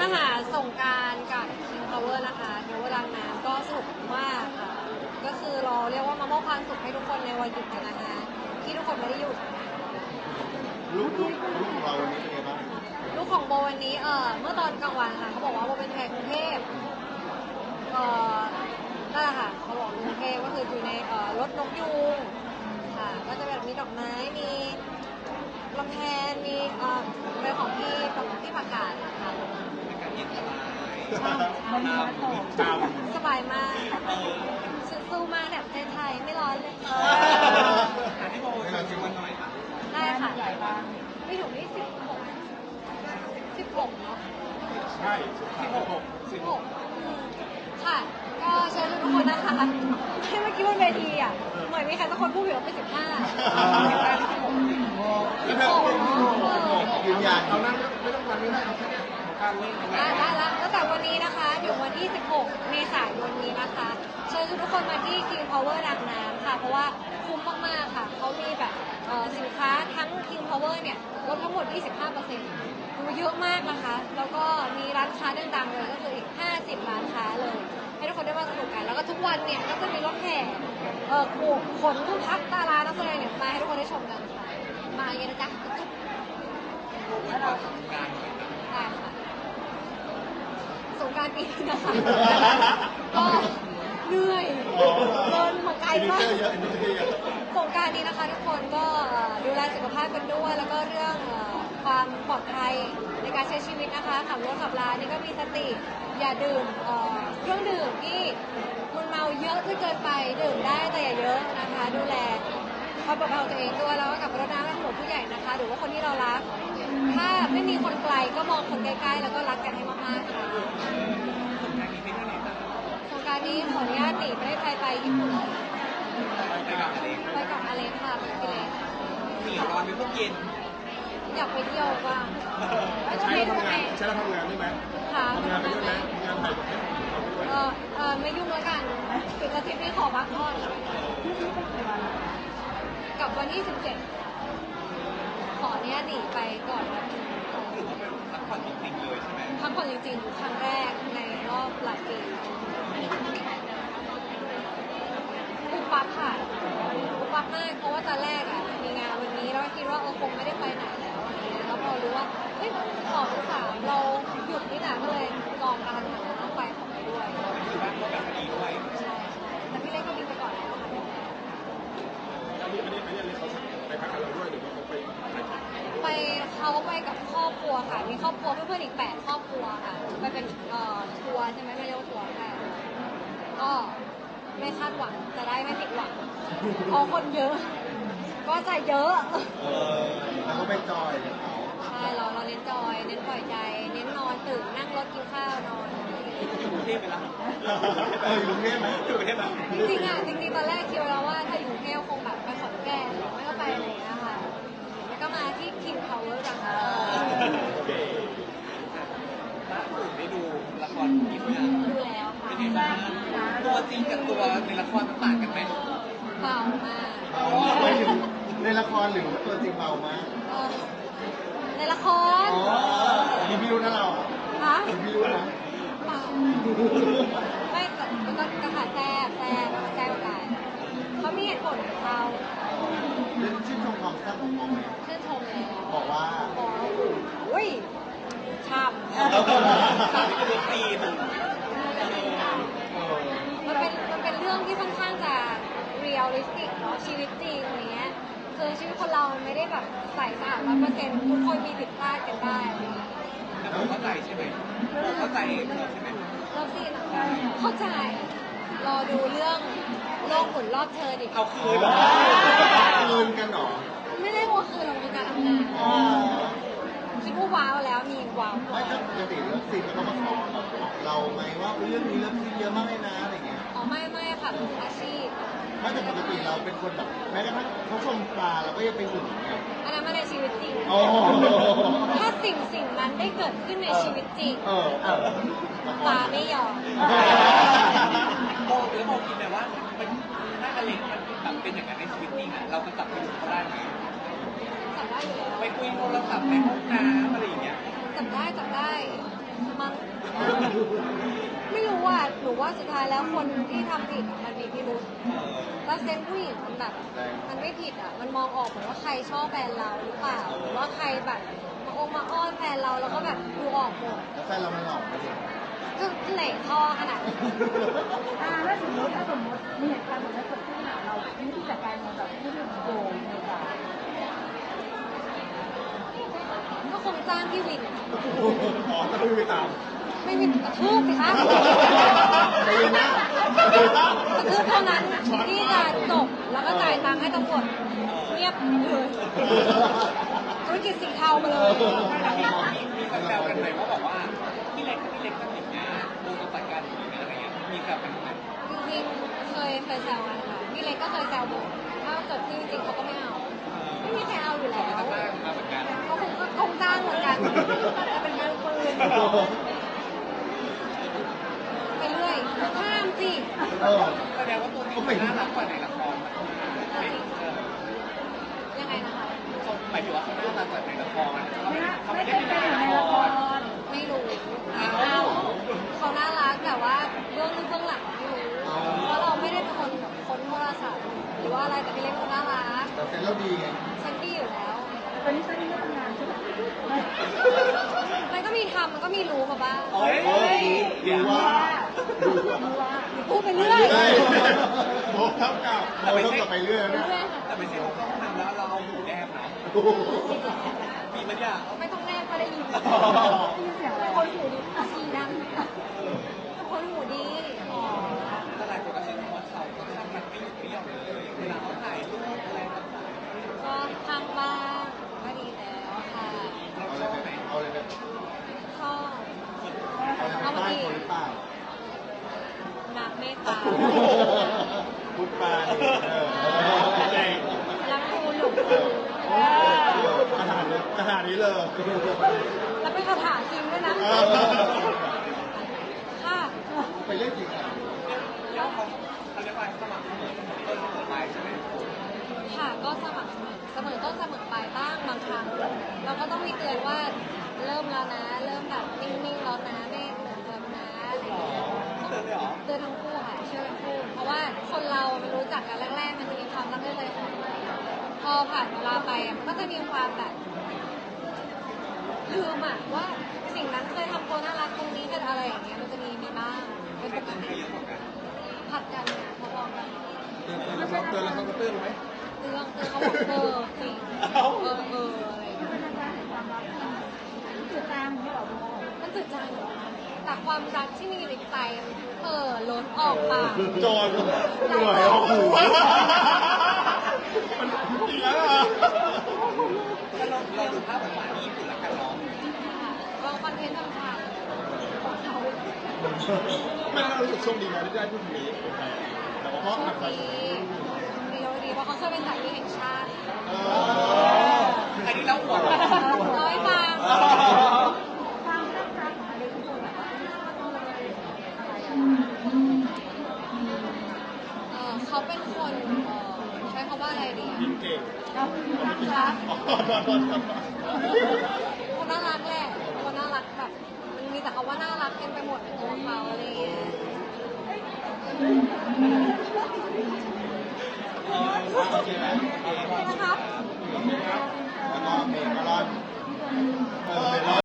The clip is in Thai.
มาหาส่งกรารกับ King Power นะคะเดี๋ยวเวลาน้ำก็สนุกมากค่ะ ก็คือเราเรียกว่ามามอบความสุขให้ทุกคนในวันหยุดกันนะคะ ที่ทุกคนไม่ได้หยุด ลูกลูกลูกของเราวันนี้เป็นไงบ้างลูกของโบวันนี้เออเมื่อตอนกลางวันค่ะเขาบอกว่าโบเป็นแขกกรุงเทพเออนั่นแหละค่ะเขาบอกกรุงเทพก็คืออยู่ในเอ่อรถนกยูงค่ะ ก็จะแบบมีดอกไม้มีลำแพนมีเอ่อเป็นของพี่พี่ประกาศนะคะ วันนี้มาส่งจสบายมากสู้มากแบบไทยๆไม่ร้อนเลยอันนี้บอกว่าจริงวันน้อยค่ะได้ค่ะใหญ่บ้างไม่ถึงนี่สิบหกสิบหกเนาะ ใช่สิบหกสิบหกอืมค่ะ ก็เชิญทุกคนนะคะให้เมื่อกี้บนเวทีอะ เหมือนมีใครสักคนพูดอยู่ว่าเป็นสิบห้าแล้วเธอยืนยันเรานั่งไม่ต้องวันนี้ได้เอาแค่เนี้ยของ การเล่นของละงานละละตั้งแต่วันนี้นะคะถึงวันที่ 16 เมษายนนี้นะคะ เชิญทุกคนมาที่ King Power ดังน้ำค่ะ เพราะว่าคุ้มมากๆค่ะ เขามีแบบเอ่อสินค้าทั้ง King Power เนี่ยลดทั้งหมด 25%ดูเยอะมากนะคะ แล้วก็มีร้านค้าดังๆเลยก็คืออีก 50 ร้านค้าเลย ให้ทุกคนได้มาสนุกกัน แล้วก็ทุกวันเนี่ยก็จะมีรถแห่เอ่อขนพักดารานักแสดงเนี่ยมาให้ทุกคนได้ชมกันค่ะ มาเยอะนะจ๊ะจุ๊บแล้วเราๆได้ค่ะ สงกรารปีนี้นะคะ ก็เหนื่อยเดินมาไกลอินมากเตอร์เยอะอินเตอร์เยอะสงกรารนี้นะคะทุกคนก็เอ่อดูแลสุขภาพกันด้วย แล้วก็เรื่องเอ่อความปลอดภัยในการใช้ชีวิตนะคะขับรถขับรานี่ก็มีสติ อย่าดื่มเอ่อเครื่องดื่มที่มันเมาเยอะจนเกินไปดื่มได้แต่อย่าเยอะนะคะ ดูแล ความปลอดภัยของตัวเองด้วยแล้วก็กับรถน้ำให้ผู้ผู้ใหญ่นะคะ หรือว่าคนที่เรารัก ถ้าไม่มีคนไกลก็มองคนใกล้ๆ แล้วก็รักกันให้มากๆค่ะโครงการนี้ขออนุญาตหนีประเทศไทยไปญี่ปุ่นไปกับอเล็กค่ะไปกับพี่เล็กหนีร้อนเป็นพวกเย็นอยากไปเที่ยวบ้างใช้เราทำงานใช้เราทำงานได้ไหมค่ะทำงานไปด้วยไหมทำงานถ่ายเออเออไม่ยุ่งแล้วกันปิดอาทิตย์นี้ขอพักผ่อนกับวันที่17 ขออนุญาตหนีไปก่อนวันที่ถือว่าเป็นพักผ่อนจริงๆเลยใช่ไหมพักผ่อนจริงๆครั้งแรกในรอบหลายปีปุ๊บปั๊บค่ะปุ๊บปั๊บมากเพราะว่าตอนแรกอะมีงานวันนี้แล้วก็คิดว่าเออคงไม่ได้ไปไหนแล้วอะไรเงี้ยแล้วพอรู้ว่าเฮ้ยสองหรือสามเราหยุดนี่แหละก็เลยจองการ พื่อนๆอีกแปดครอบครัวค่ะไปเป็นเอ่อทัวร์ใช่ไหมไม่เรียกว่าทัวร์ค่ะก็ไม่คาดหวังจะได้ไม่ผิดหวังเพราะคนเยอะ ก็จะเยอะ เออแล้วก็ไปจอยกับเขาใช่เราเราเน้นจอย เน้นปล่อยใจ เน้นนอนตื่นนั่งรถกินข้าวนอน อยู่กรุงเทพไปแล้วเอออยู่กรุงเทพไหมอยู่กรุงเทพแล้วจริงๆอะจริงๆตอนแรกคิดไว้แล้วว่าถ้าอยู่กรุงเทพคงแบบไปขอนแก่นหรือไม่ก็ไปอะไรอย่างเงี้ยค่ะแล้วก็มาที่ King Power จังเลย โอเค ล่าสุดได้ดูละครอีกอย่างดูแล้วค่ะเป็นยังไงบ้างตัวจริงกับตัวในละครมันต่างกันไหมเบามากเบามากไม่ถึงในละครหรือว่าตัวจริงเบามากเออในละครอ๋อมีพิรุธนะเราฮะมีพิรุธนะเบาไม่แต่มันก็กระถาแซ่บแซ่บแล้วก็แซ่บกันเขามีเหตุผลของเขาเล่นชื่นชมความแซ่บของเขาไหมชื่นชมแล้วบอกว่าบอกว่าโอ้ย ช่ำนี่คือตีนเออมันเป็นมันเป็นเรื่องที่ค่อนข้างจะเรียลลิสติกเนาะชีวิตจริงอะไรเงี้ยคือชีวิตคนเราไม่ได้แบบใส่สะอาดร้อยเปอร์เซ็นต์ทุกคนมีผิดพลาดกันได้เงี้ยแต่ผมเข้าใจใช่ไหมเราเข้าใจเธอใช่ไหมเริ่มซีนอะเข้าใจรอดูเรื่องโลกหมุนรอบเธอดิเอาคืนเหรอเงินกันเหรอไม่ได้ว่าคือเราเป็นการทำงานอ๋อคิด ว่าว้าวแล้วมีว้าวกไม่ว่าถ้าปกติเลิฟซีนก็ต้องมาขอเราไหมว่าเรื่องนี้เลิฟซีนเยอะมากเลยนะอะไรเงี้ยอ๋อไม่ไม่ค่ะเป็นอาชีพ ไม่แต่ปกติเราเป็นคนแบบแม้กระทั่งเขาชมปลาเราก็ยังไปหึงเนี่ยอันนั้นไม่ในชีวิตจริง โอ้โหถ้าสิ่งสิ่งนั้นได้เกิดขึ้นในชีวิตจริงเออเออปลาไม่ยอมโมหรือโมคิดไหมว่ามันถ้าอเล็กมันแบบเป็นอย่างนั้นในชีวิตจริงอะเราจะกลับไปอยู่เขาได้ไหม จับได้อยู่แล้วไปคุยโทรศัพท์ในห้องน้ำอะไรอย่างเงี้ยจับได้จับได้มั้งนูว่าสุดท้ายแล้วคนที่ทำผิดอะมันมีพิรุษแล้วเซนส์ผู้หญิงมันแบบมันไม่ผิดอะมันมองออกเหมือนว่าใครชอบแฟนเราหรือเปล่าหรือว่าใครแบบมาองมาอ้อนแฟนเราแล้วก็แบบดูออกหมดแล้วแฟนเรามันหลอกไหมก็เหล่ท่อขนาดนั้นอ่าถ้าสมมติถ้าสมมติมีเหตุการณ์แบบนี้เกิดขึ้นอะเราวิธีจัดการมันแบบไม่ได้โกงในการ ก็คงจ้างพี่วินอ๋อจะไม่ไปตาม ไม่มีกระทืบสิคะใจเย็นนะ กระทืบเท่านั้นที่จะจบแล้วก็จ่ายตังค์ให้ตำรวจเงียบเลยธุรกิจสีเทามาเลยมีมีแซวกันไหมว่าบอกว่าพี่เล็กพี่เล็กทำอย่างเงี้ยโดนจัดการอย่างเงี้ยอะไรเงี้ยมีแซวกันไหมจริงๆเคยเคยแซวกันค่ะพี่เล็กก็เคยแซวโบถ้าเกิดขึ้นจริงๆเขาก็ไม่เอา ไม่มีใครเอาอยู่แล้ว เขาก็จ้างมาเหมือนกัน เขาคงก็คงจ้างเหมือนกันแต่เป็นงานปืนไปเรื่อยห้ามสิ เออ แสดงว่าตัวนี้มันน่ารักกว่าในละครมันไม่เออยังไงนะคะเขาหมายถึงว่าเขาน่ารักกว่าในละครเขาไม่ไม่น่าเขาไม่ไม่ได้ด้เป็เป็นในอยู่ในละละคคร รไม่รู้อ้าวเอาเขาน่ารักแต่ว่าเบื้องลึกเบื้องหลังไม่รู้เพราะเราไม่ได้เป็นคนค้นโทรศัพท์หรือว่าอะไรแต่พี่เล็กคนน่ารักแต่เซ็นเราดีไงฉันดีอยู่แล้ว ตอนนี้ฉันไม่ทำงานใช่ไหมมันก็มีทำมันก็มีรู้มาบ้างเฮ้ยเฮ้ยดูว่า ดูว่า พูดไปเรื่อยเฮ้ยโบเท่ากับโบเท่ากับไปเรื่อยไปนะเรื่อยค่ะแต่ไม่ใช่ว่าเขาทำแล้วเราเอาหูแนบนะโอ้โหมีมันอย่างไม่ต้องแนบก็ได้ยิน ได้ยินเสียงอะไร คนหูดีฉี่ดังคนหูดีอ๋อ แต่หลายคนก็ชื่นชมว่าเขาค่อนข้างมันไม่หยุดไม่หย่อนเลยเวลาเขาถ่ายรูปอะไรต่าง ก็ทางบ้านก็ดีแล้วค่ะ ๆเรา เอา ช อะไร อบ ไป ไหม เอาอะไรไป ชอบ เอาอะไรไปบ้านคนหรือเปล่า นัก เมตตาพุทธาดิเออใจรักคูหลงเออเออขนาดนี้ขนาดนี้เลย แล้วเป็นคาถาจริงด้วยนะเออ ค่ะไปเล่นจริงอะแล้วเขาเขาเรียกว่าสมัครเสมอต้นเสมอปลายใช่ไหมค่ะก็สมัครเสมอเสมอต้นเสมอปลายบ้างบางครั้งเราก็ต้องมีเตือนว่าเริ่มแล้วนะ เริ่มแบบนิ่งๆแล้วนะไม่เหมือนเดิมนะอะไรอย่างเงี้ย เตือนเลยเหรอเตือนทั้งคู่ค่ะเชื่อทั้งคู่ เพราะว่าคนเรามันรู้จักกันแรกๆ มันจะมีความรักเลยๆอ่อนพอผ่านเวลาไปอะมันก็จะมีความแบบลืมอะว่าสิ่งนั้นเคยทำตัวน่ารักตรงนี้กันอะไรอย่างเงี้ย มันจะมีมีบ้างเป็นปกติเยอะกว่ากันผัดกันเนี่ยพอๆกันเตือนแล้วเขาเตือนแล้วเขาก็เตือนไหมเตือนเตือนเขาบอกเออจริงเออเอออะไรอย่างคือเงี้ยเป็นการแห่งความรักที่จืดจางอย่างนี้เหรอโบมันจืดจางอยู่แล้ วแต่ความรักที่มีอยู่ในใจมันเออล้นออกปากจอนหน่วยออกหูมันจริงแล้วอะถ้าเราเราดูภาพหวานๆที่ญี่ปุ่นแล้วกันเนาะลองคอนเทนต์ทำฉากของเขามันรู้สึกโชคดีนะที่ได้พูดนี้แต่ว่าเพราะโชอัคกษรดีดีดีเพราะเขาเคยเป็นสามีแห่งชาติเออ คนน่ารักแหละคนน่ารักแบบมันมีแต่คำว่าน่ารักเต็มไปหมดในตัวเขาอะไรอย่างเงี้ยโอเคไหมโอเคนะครับแล้วก็เมย์ก็ร